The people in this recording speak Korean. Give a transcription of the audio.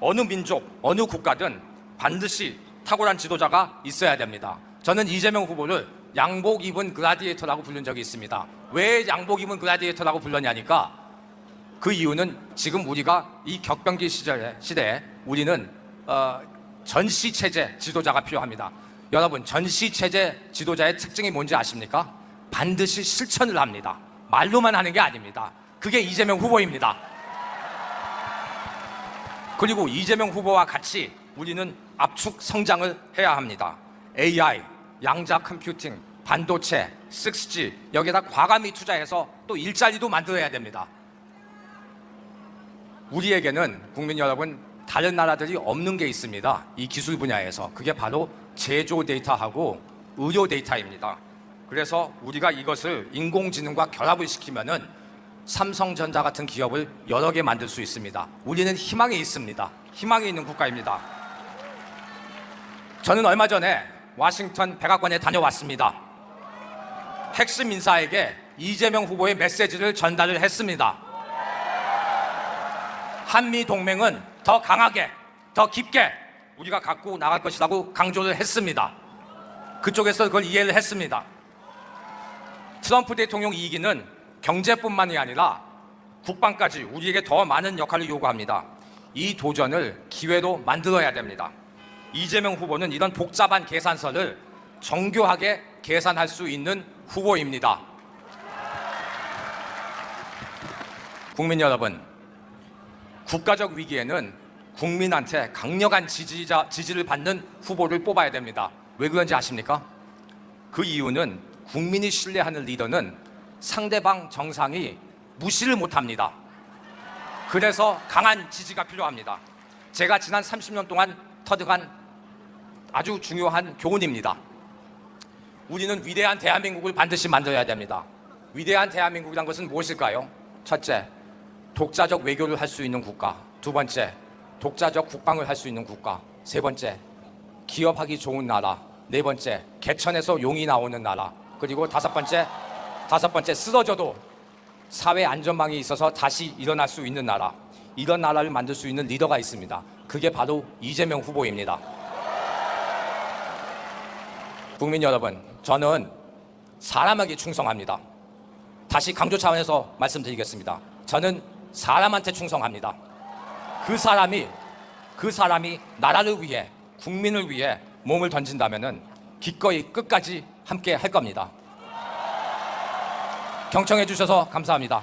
어느 민족, 어느 국가든 반드시 탁월한 지도자가 있어야 됩니다. 저는 이재명 후보를 양복 입은 글라디에이터라고 부른 적이 있습니다. 왜 양복 입은 글라디에이터라고 불렀냐니까 그 이유는 지금 우리가 이 격변기 시절에 시대에 우리는 어, 전시 체제 지도자가 필요합니다. 여러분 전시 체제 지도자의 특징이 뭔지 아십니까? 반드시 실천을 합니다. 말로만 하는 게 아닙니다. 그게 이재명 후보입니다. 그리고 이재명 후보와 같이 우리는 압축 성장을 해야 합니다. AI, 양자 컴퓨팅, 반도체, 6G 여기다 과감히 투자해서 또 일자리도 만들어야 됩니다. 우리에게는 국민 여러분 다른 나라들이 없는 게 있습니다. 이 기술 분야에서 그게 바로 제조 데이터하고 의료 데이터입니다. 그래서 우리가 이것을 인공지능과 결합을 시키면은 삼성전자 같은 기업을 여러 개 만들 수 있습니다. 우리는 희망이 있습니다. 희망이 있는 국가입니다. 저는 얼마 전에 워싱턴 백악관에 다녀왔습니다. 핵심 인사에게 이재명 후보의 메시지를 전달을 했습니다. 한미 동맹은 더 강하게, 더 깊게 우리가 갖고 나갈 것이라고 강조를 했습니다. 그쪽에서 그걸 이해를 했습니다. 트럼프 대통령 이기는 경제뿐만이 아니라 국방까지 우리에게 더 많은 역할을 요구합니다. 이 도전을 기회로 만들어야 됩니다. 이재명 후보는 이런 복잡한 계산서를 정교하게 계산할 수 있는 후보입니다. 국민 여러분, 국가적 위기에는 국민한테 강력한 지지자, 지지를 받는 후보를 뽑아야 됩니다. 왜 그런지 아십니까? 그 이유는 국민이 신뢰하는 리더는 상대방 정상이 무시를 못합니다. 그래서 강한 지지가 필요합니다. 제가 지난 30년 동안 터득한 아주 중요한 교훈입니다. 우리는 위대한 대한민국을 반드시 만들어야 됩니다. 위대한 대한민국이란 것은 무엇일까요? 첫째, 독자적 외교를 할 수 있는 국가. 두 번째, 독자적 국방을 할 수 있는 국가. 세 번째, 기업하기 좋은 나라. 네 번째, 개천에서 용이 나오는 나라. 그리고 다섯 번째, 다섯 번째 쓰러져도 사회 안전망이 있어서 다시 일어날 수 있는 나라. 이런 나라를 만들 수 있는 리더가 있습니다. 그게 바로 이재명 후보입니다. 국민 여러분, 저는 사람에게 충성합니다. 다시 강조 차원에서 말씀드리겠습니다. 저는 사람한테 충성합니다. 그 사람이 그 사람이 나라를 위해 국민을 위해 몸을 던진다면은 기꺼이 끝까지 함께 할 겁니다. 경청해 주셔서 감사합니다.